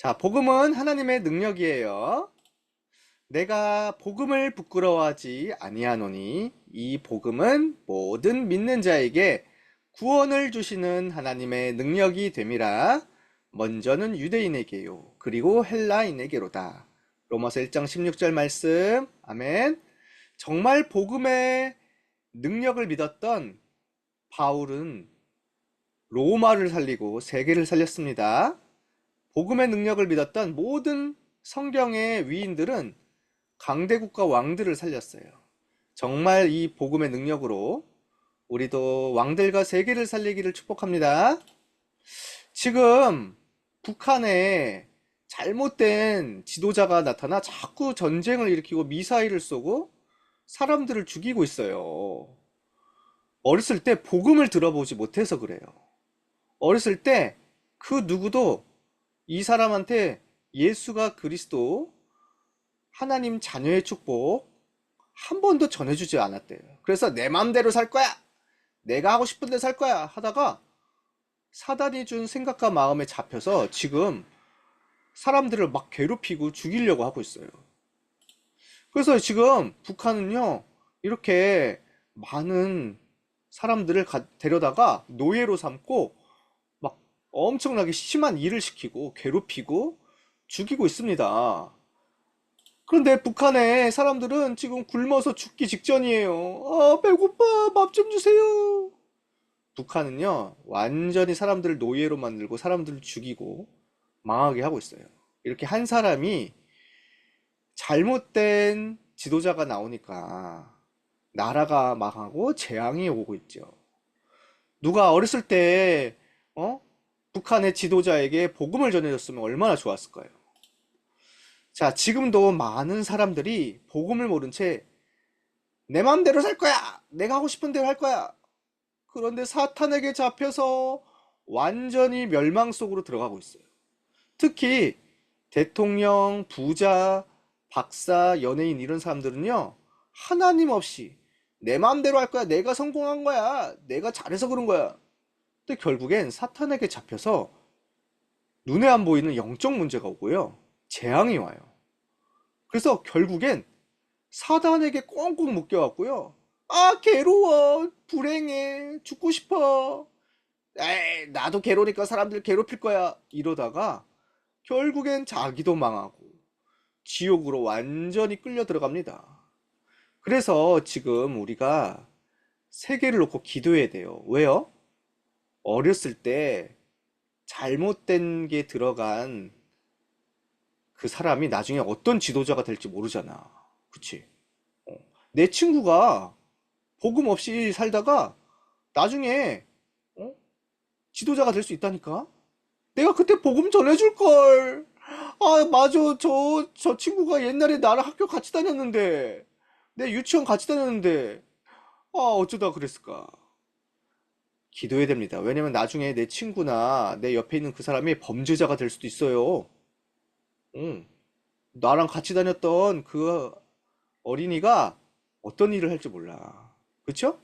자, 복음은 하나님의 능력이에요. 내가 복음을 부끄러워하지 아니하노니 이 복음은 모든 믿는 자에게 구원을 주시는 하나님의 능력이 됨이라. 먼저는 유대인에게요. 그리고 헬라인에게로다. 로마서 1장 16절 말씀. 아멘. 정말 복음의 능력을 믿었던 바울은 로마를 살리고 세계를 살렸습니다. 복음의 능력을 믿었던 모든 성경의 위인들은 강대국가 왕들을 살렸어요. 정말 이 복음의 능력으로 우리도 왕들과 세계를 살리기를 축복합니다. 지금 북한에 잘못된 지도자가 나타나 자꾸 전쟁을 일으키고 미사일을 쏘고 사람들을 죽이고 있어요. 어렸을 때 복음을 들어보지 못해서 그래요. 어렸을 때 그 누구도 이 사람한테 예수가 그리스도 하나님 자녀의 축복 한 번도 전해주지 않았대요. 그래서 내 맘대로 살 거야. 내가 하고 싶은 데살 거야 하다가 사단이 준 생각과 마음에 잡혀서 지금 사람들을 막 괴롭히고 죽이려고 하고 있어요. 그래서 지금 북한은요, 이렇게 많은 사람들을 가- 데려다가 노예로 삼고 막 엄청나게 심한 일을 시키고 괴롭히고 죽이고 있습니다. 그런데 북한의 사람들은 지금 굶어서 죽기 직전이에요. 아, 배고파. 밥 좀 주세요. 북한은요, 완전히 사람들을 노예로 만들고 사람들을 죽이고 망하게 하고 있어요. 이렇게 한 사람이 잘못된 지도자가 나오니까 나라가 망하고 재앙이 오고 있죠. 누가 어렸을 때, 어? 북한의 지도자에게 복음을 전해줬으면 얼마나 좋았을까요? 자, 지금도 많은 사람들이 복음을 모른 채내 맘대로 살 거야! 내가 하고 싶은 대로 할 거야! 그런데 사탄에게 잡혀서 완전히 멸망 속으로 들어가고 있어요. 특히 대통령, 부자, 박사, 연예인 이런 사람들은요, 하나님 없이 내 마음대로 할 거야. 내가 성공한 거야. 내가 잘해서 그런 거야. 근데 결국엔 사탄에게 잡혀서 눈에 안 보이는 영적 문제가 오고요. 재앙이 와요. 그래서 결국엔 사단에게 꽁꽁 묶여갖고요. 아, 괴로워. 불행해. 죽고 싶어. 에이, 나도 괴로우니까 사람들 괴롭힐 거야. 이러다가 결국엔 자기도 망하고 지옥으로 완전히 끌려 들어갑니다. 그래서 지금 우리가 세계를 놓고 기도해야 돼요. 왜요? 어렸을 때 잘못된 게 들어간 그 사람이 나중에 어떤 지도자가 될지 모르잖아. 그치? 어. 내 친구가 복음 없이 살다가 나중에 어? 지도자가 될 수 있다니까? 내가 그때 복음 전해줄 걸. 아, 맞아. 저, 저 친구가 옛날에 나랑 학교 같이 다녔는데, 내 유치원 같이 다녔는데, 아, 어쩌다 그랬을까. 기도해야 됩니다. 왜냐면 나중에 내 친구나 내 옆에 있는 그 사람이 범죄자가 될 수도 있어요. 응. 나랑 같이 다녔던 그 어린이가 어떤 일을 할지 몰라. 그쵸?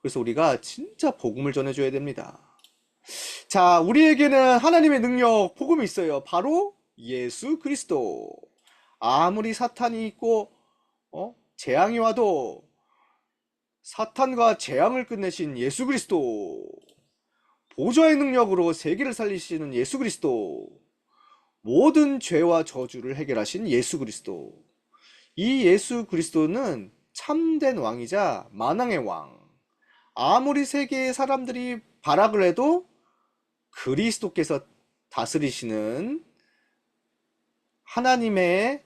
그래서 우리가 진짜 복음을 전해줘야 됩니다. 자, 우리에게는 하나님의 능력, 복음이 있어요. 바로 예수 그리스도. 아무리 사탄이 있고, 어? 재앙이 와도 사탄과 재앙을 끝내신 예수 그리스도. 보좌의 능력으로 세계를 살리시는 예수 그리스도. 모든 죄와 저주를 해결하신 예수 그리스도. 이 예수 그리스도는 참된 왕이자 만왕의 왕. 아무리 세계의 사람들이 발악을 해도 그리스도께서 다스리시는 하나님의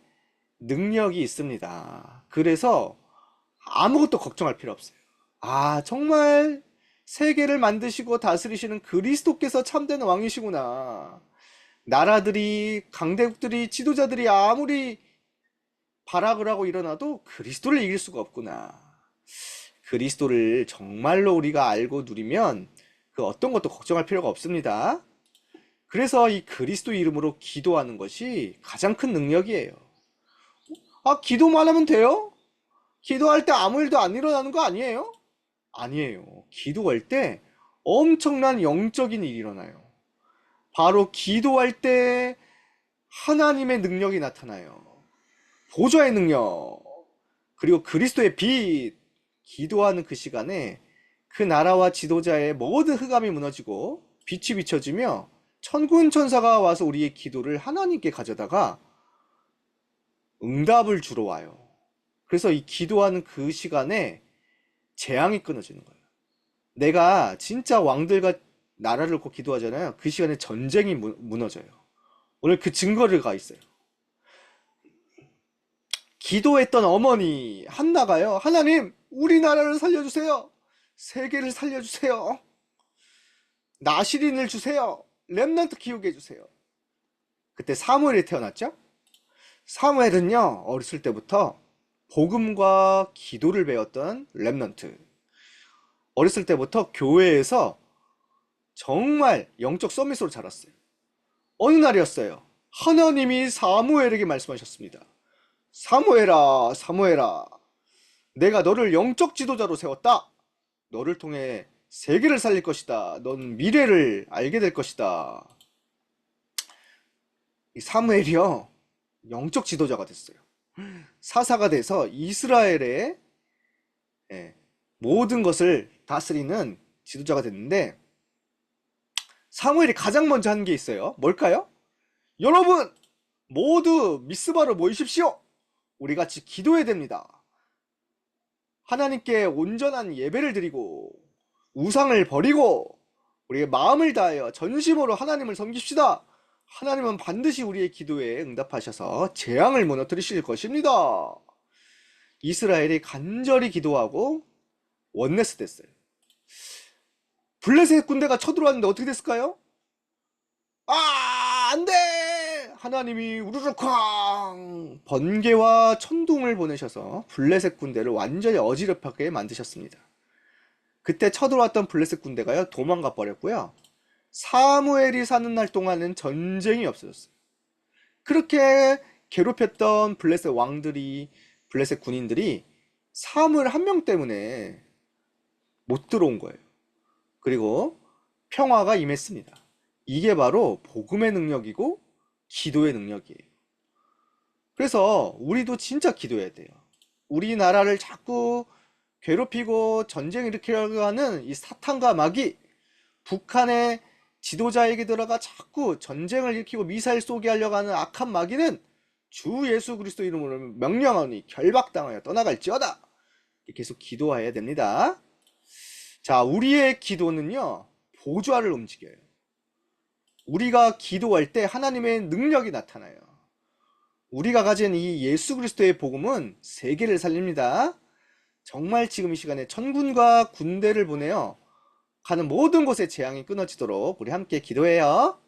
능력이 있습니다. 그래서 아무것도 걱정할 필요 없어요. 아, 정말 세계를 만드시고 다스리시는 그리스도께서 참된 왕이시구나. 나라들이, 강대국들이, 지도자들이 아무리 발악을 하고 일어나도 그리스도를 이길 수가 없구나. 그리스도를 정말로 우리가 알고 누리면 그 어떤 것도 걱정할 필요가 없습니다. 그래서 이 그리스도 이름으로 기도하는 것이 가장 큰 능력이에요. 아, 기도만 하면 돼요? 기도할 때 아무 일도 안 일어나는 거 아니에요? 아니에요. 기도할 때 엄청난 영적인 일이 일어나요. 바로 기도할 때 하나님의 능력이 나타나요. 보좌의 능력, 그리고 그리스도의 빛, 기도하는 그 시간에 그 나라와 지도자의 모든 흑암이 무너지고 빛이 비춰지며 천군 천사가 와서 우리의 기도를 하나님께 가져다가 응답을 주러 와요. 그래서 이 기도하는 그 시간에 재앙이 끊어지는 거예요. 내가 진짜 왕들과 나라를 놓고 기도하잖아요. 그 시간에 전쟁이 무, 무너져요. 오늘 그 증거가 있어요. 기도했던 어머니 한나가요. 하나님, 우리나라를 살려주세요. 세계를 살려주세요. 나시린을 주세요. 렘넌트 키우게 해주세요. 그때 사무엘이 태어났죠? 사무엘은요, 어렸을 때부터 복음과 기도를 배웠던 렘넌트. 어렸을 때부터 교회에서 정말 영적 서밋으로 자랐어요. 어느 날이었어요. 하나님이 사무엘에게 말씀하셨습니다. 사무엘아, 사무엘아, 내가 너를 영적 지도자로 세웠다. 너를 통해 세계를 살릴 것이다. 넌 미래를 알게 될 것이다. 이 사무엘이요, 영적 지도자가 됐어요. 사사가 돼서 이스라엘의 예, 모든 것을 다스리는 지도자가 됐는데, 사무엘이 가장 먼저 한 게 있어요. 뭘까요? 여러분, 모두 미스바로 모이십시오. 우리 같이 기도해야 됩니다. 하나님께 온전한 예배를 드리고 우상을 버리고 우리의 마음을 다하여 전심으로 하나님을 섬깁시다. 하나님은 반드시 우리의 기도에 응답하셔서 재앙을 무너뜨리실 것입니다. 이스라엘이 간절히 기도하고 원네스 됐어요. 블레셋 군대가 쳐들어왔는데 어떻게 됐을까요? 아, 안 돼! 하나님이 우르르쾅 번개와 천둥을 보내셔서 블레셋 군대를 완전히 어지럽하게 만드셨습니다. 그때 쳐들어왔던 블레셋 군대가요 도망가 버렸고요. 사무엘이 사는 날 동안은 전쟁이 없어졌어요. 그렇게 괴롭혔던 블레셋 왕들이 블레셋 군인들이 사무엘 한 명 때문에 못 들어온 거예요. 그리고 평화가 임했습니다. 이게 바로 복음의 능력이고 기도의 능력이에요. 그래서 우리도 진짜 기도해야 돼요. 우리나라를 자꾸 괴롭히고 전쟁 일으키려고 하는 이 사탄과 마귀, 북한의 지도자에게 들어가 자꾸 전쟁을 일으키고 미사일 쏘게 하려고 하는 악한 마귀는 주 예수 그리스도 이름으로 명령하니 결박당하여 떠나갈지어다. 계속 기도해야 됩니다. 자, 우리의 기도는요, 보좌를 움직여요. 우리가 기도할 때 하나님의 능력이 나타나요. 우리가 가진 이 예수 그리스도의 복음은 세계를 살립니다. 정말 지금 이 시간에 천군과 군대를 보내어 가는 모든 곳에 재앙이 끊어지도록 우리 함께 기도해요.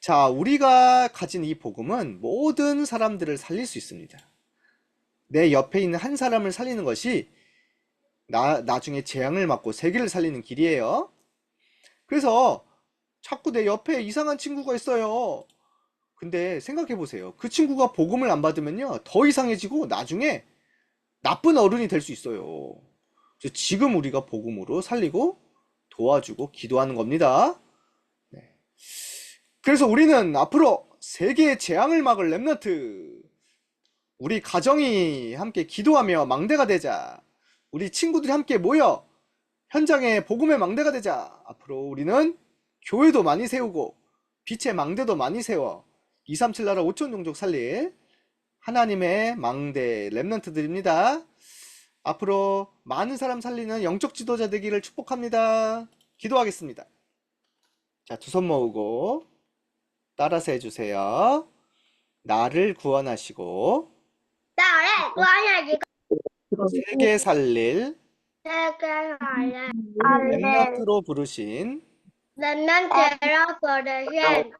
자, 우리가 가진 이 복음은 모든 사람들을 살릴 수 있습니다. 내 옆에 있는 한 사람을 살리는 것이 나, 나중에 재앙을 맞고 세계를 살리는 길이에요. 그래서 자꾸 내 옆에 이상한 친구가 있어요. 근데 생각해 보세요. 그 친구가 복음을 안 받으면요. 더 이상해지고 나중에 나쁜 어른이 될 수 있어요. 지금 우리가 복음으로 살리고 도와주고 기도하는 겁니다. 네. 그래서 우리는 앞으로 세계의 재앙을 막을 렘너트 우리 가정이 함께 기도하며 망대가 되자. 우리 친구들이 함께 모여 현장에 복음의 망대가 되자. 앞으로 우리는 교회도 많이 세우고 빛의 망대도 많이 세워 237 나라 5천 종족 살릴 하나님의 망대 렘넌트들입니다. 앞으로 많은 사람 살리는 영적 지도자 되기를 축복합니다. 기도하겠습니다. 자, 두 손 모으고 따라서 해주세요. 나를 구원하시고 나를 구원하시고 세계 살릴 세계를 렘넌트로 부르신 렘넌트로 부르신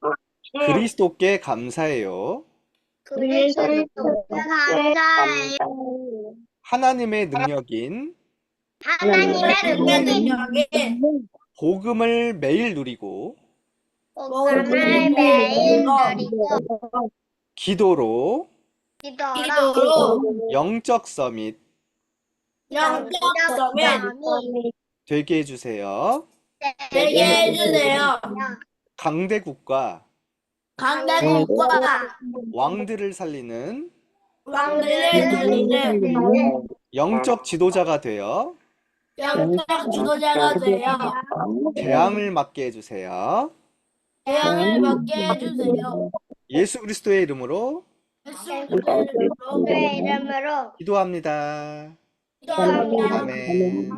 그리스도께 감사해요. 그리스도께 감사해요. 하나님의 능력인 하나님의 능력이 복음을 매일 누리고 복음을 매일 누리고 기도로 기도로 영적 서밋 영적 점이 되게 해주세요. 되게 해주세요. 강대국과 강대국과 왕들을 살리는 영적 지도자가 되어 영적 지도자가 되어 재앙을 막게 해주세요. 태양을 받게 해주세요. 예수 그리스도의 이름으로 예수 그리스도의 이름으로 기도합니다. 기도합니다. 아멘.